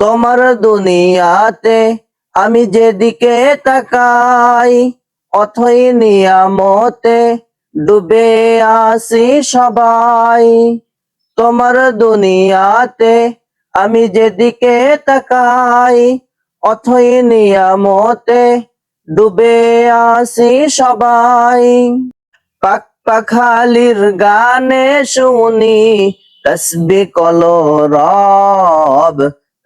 তোমার দুনিয়াতে আমি যেদিকে তাকাই, অথই নিয়ামতে ডুবে আসি সবাই। তোমার দুনিয়াতে আমি যেদিকে তাকাই, অথই নিয়ামতে ডুবে আসি সবাই। পাক পাখালির গানে শুনি, তসবি কলো রব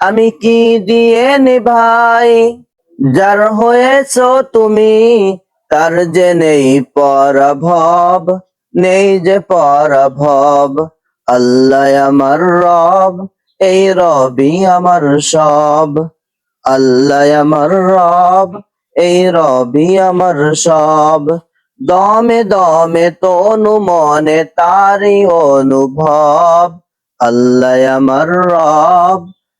আমি কি দিয়ে নিভাই? যার হয়েছ তুমি, তার যে নেই পরভব, নেই যে পরভব, আল্লাহ আমার রব, এই রবি আমার সব। আল্লাহ আমার রব, এই রবি আমার সব। দমে দমে তনু মনে তারি অনুভব, আল্লাহ আমার রব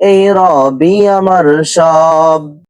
এই রবি আমার সব।